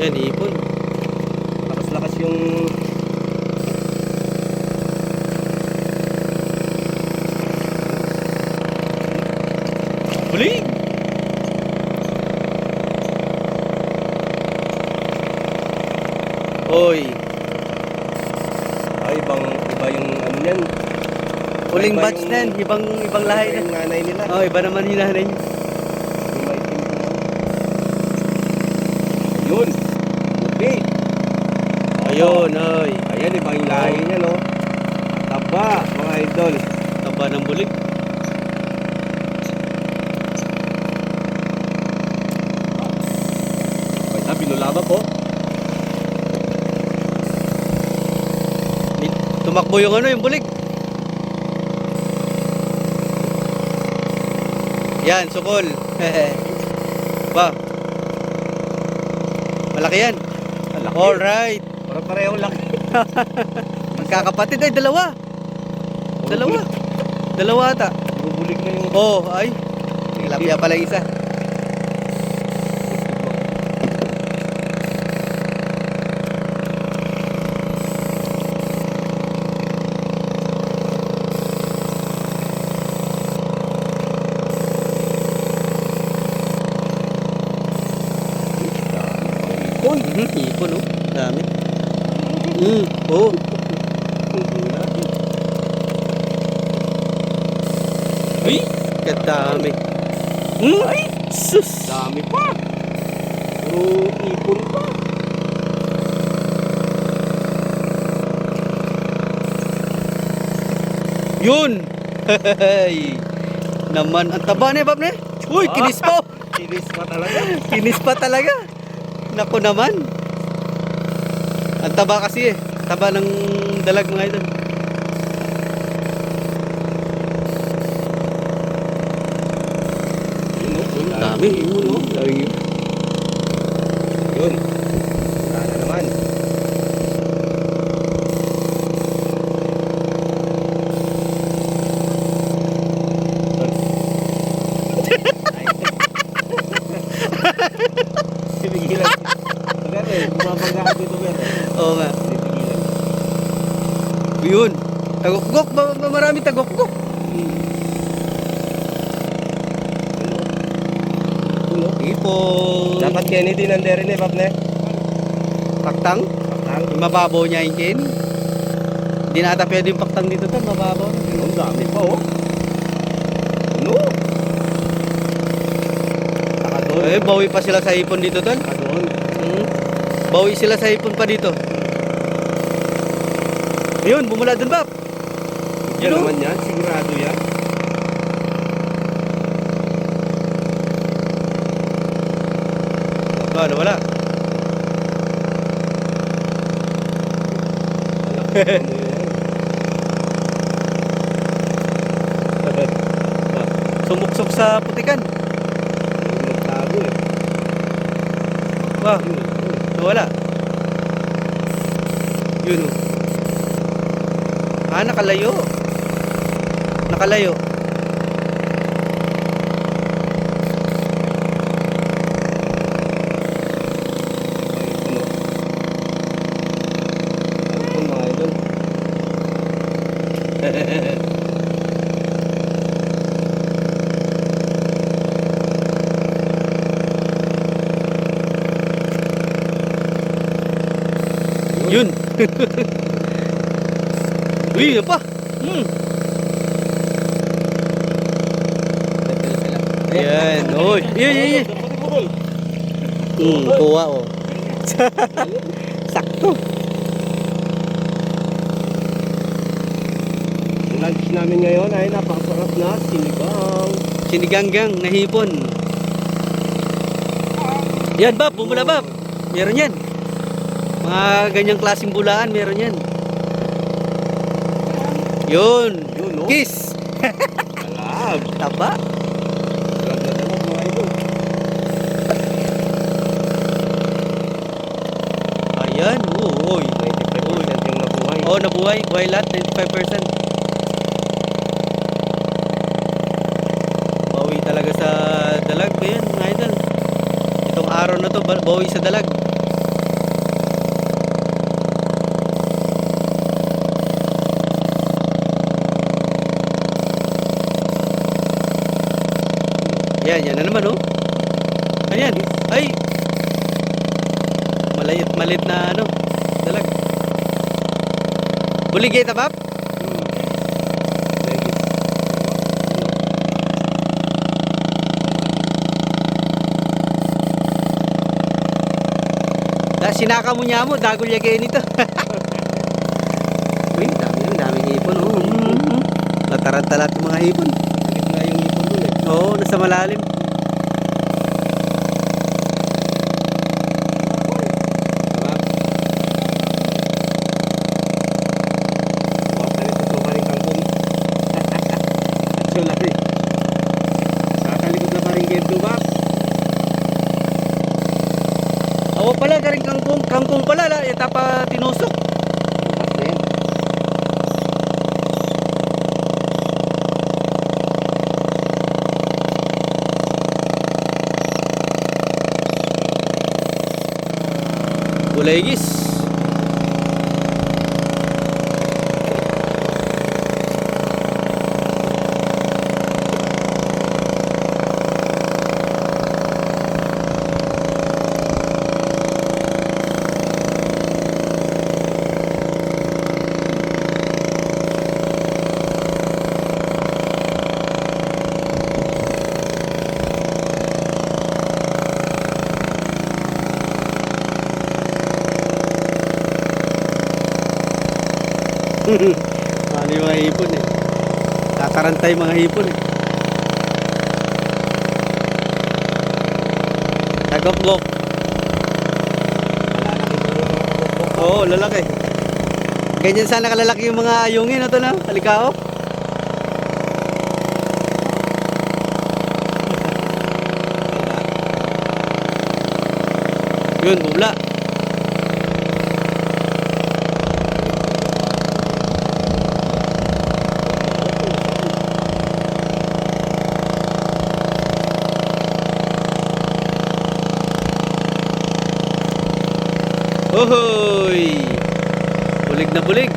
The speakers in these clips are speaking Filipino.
Yan, ipon. Lakas-lakas yung... Bulig! Oy, Ay, ibang, iba yung ano niyan. uling Iba batch na. Ibang, ibang lahi na. yung nanay nila. Oh, iba naman yung nanay niya. Yung maitim yung ano. Ayun. Okay. Ayun, oy. Ayan, ibang yung lahi niya, no? Taba, mga idol. Taba ng bulig. Ay, na, binulaba po. Tumakbo yung ano, yung bulig. Yan, sukol. ba? Malaki yan. Alaki. Alright. Parang pareho laki. Magkakapatid ay dalawa. Dalawa. Dalawa ata. Bubulig na yung... Oh, ay. Tilapia pala isa. Ipon. Mhm, ipon oh. Dami. Mm, oh. Ay, kadami. Mm, ay, sus. Dami pa. Puro ipon pa. Yun. Hey. Naman ang taba ni Bob ne. Uy, kinis pa. oh. Kinis pa talaga. Kinis pa talaga. Nako naman. Ang taba kasi eh. Taba ng dalag mga idol. Yun, oh. Yun, Dami. Yun, oh. Dami. Yun. Wala na naman. Pinigilan. Maganda eh. Bumabangga ka dito, Bert. Oo nga. Yun. Tagokgok. Ma- ma- marami tagokgok. Ipon. Dapat Kennedy nandere ni Pap ne. paktang. Patang. Yung mababaw niya yung kin. Hindi na ata pwede yung paktang dito to. Mababaw. Ang dami pa oh. Ano? Eh, bawi pa sila sa ipon dito doon. Hmm. Bawi sila sa ipon pa dito. Ayun, bumula dun ba? Yan naman yan. Sigurado yan. Wala. Yan? Sumuksok sa putikan. Nagtago eh. Yun. wala. Yun oh. Ah, nakalayo. Nakalayo. Yun. Uy, yun pa. Hmm. Ayan. Uy. Yun, yun, yun. Hmm, kuha oh. Sakto. Lunch namin ngayon ay napakasarap na sinigang. Siniganggang nahipon. Yan, Bab. Bumula, Bab. Meron yan. Mga ganyang klaseng bulaan, meron yan. Yun. Yun, no? Kiss. Alam. Taba. Ayan. Oo, uy. 95% yung nabuhay. Oo, nabuhay. Buhay lahat. 95%. Bawi talaga sa dalag. Ayan, mga idol. Itong araw na to, ba- bawi sa dalag. Yan na naman, oh. Ano yan? Ay! Malayit, malit na ano. Dalag. Buligay tabap? Da, sinaka mo niya mo, dagol ya kayo nito. Uy, dami yan, daming hipon, oh. Mm-hmm. Natarantala yung mga hipon. Na yung ipon dun eh. Oo, nasa malalim. leigis. Yung mga hipon eh. Kakarantay mga hipon eh. Tagok-gok. Oo, lalaki. Ganyan sana kalalaki yung mga ayungin. Ito na, halikao. Yun, bubla. Ohoy! Bulig na bulig.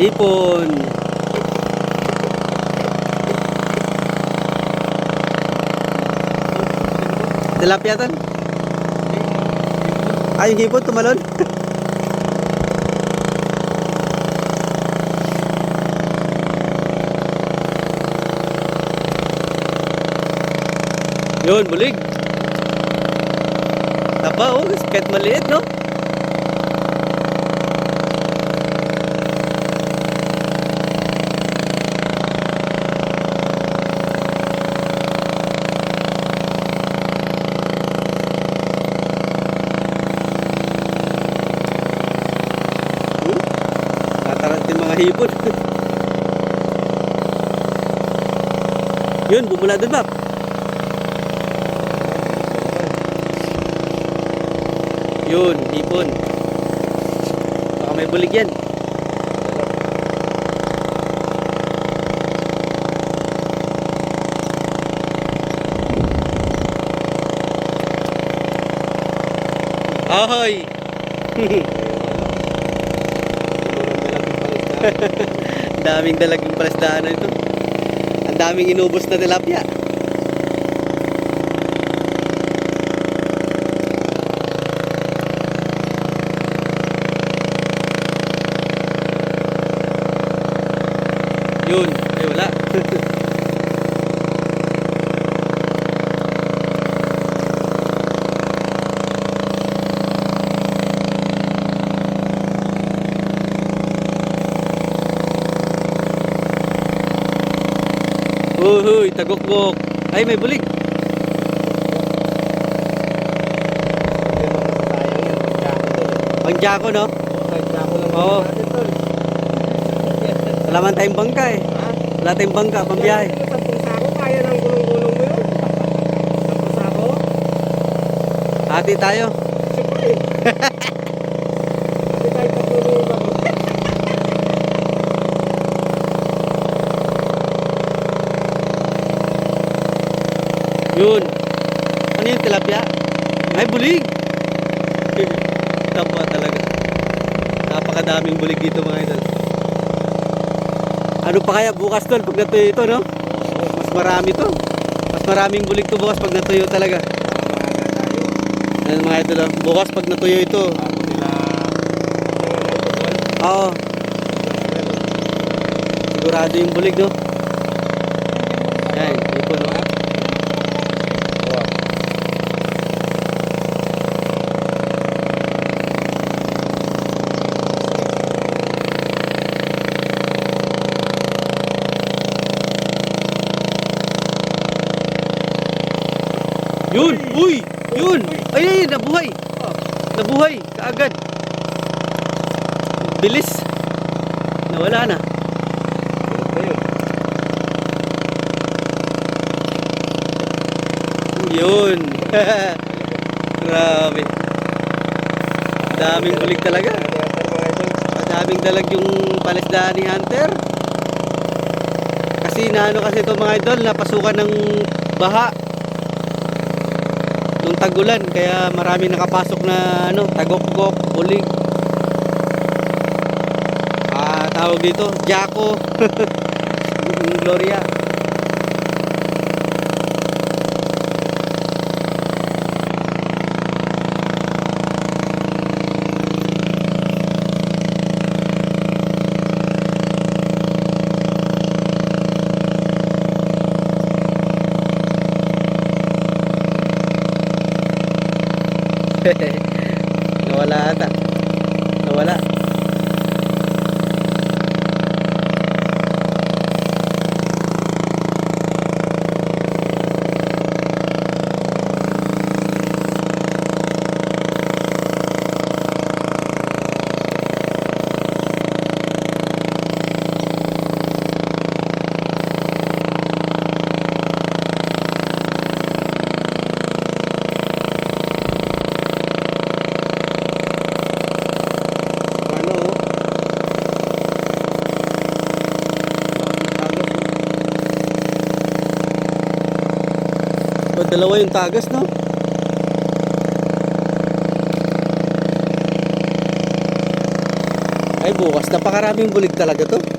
Ipon. Tilapia tan? Ay, yung hipon tumalon. Yun, bulig. Taba, oh. Kahit maliit, no? Hmm? Tatarat yung mga hipon. Yun, bumula doon, Bap. Yun, hipon. Baka may bulig yan. Ahoy! Tulong na lang yung palisda. Ang daming dalagang palasdaan ito. Ang daming inubos na tilapia. Yun, ay wala. Uhuy, tagokbok. Ay, may bulig. Hindi naman sayang yan. Pagdako dun. Pang Jaco, no? Oo, pagdako lang Oo. Wala man tayong bangka eh. Wala tayong bangka, pambiyahe. Sampung sako, Yun. Ano yung tilapia? May bulig. Tapa talaga. Napakadaming bulig dito mga idol. Ano pa kaya bukas tol pag natuyo ito no? Mas marami to. Mas maraming bulig to bukas pag natuyo talaga. Ayan mga idol. Oh. Bukas pag natuyo ito. Oo. Sigurado yung bulig no? Yun! Uy! Yun! Ay, ay, ay, nabuhay! Nabuhay! Kaagad! Bilis! Nawala na. Yun! Grabe! Daming bulig talaga. Madaming dalag yung palisdaan ni Hunter. Kasi naano kasi ito mga idol, napasukan ng baha. Tagulan, kaya marami nakapasok na ano, tagok-gok, bulig. Ah, tawag dito, Jaco. Gloria. Nawala ata. Nawala. Ano? O, dalawa yung tagas, no? Ay, bukas. Napakaraming bulig talaga to.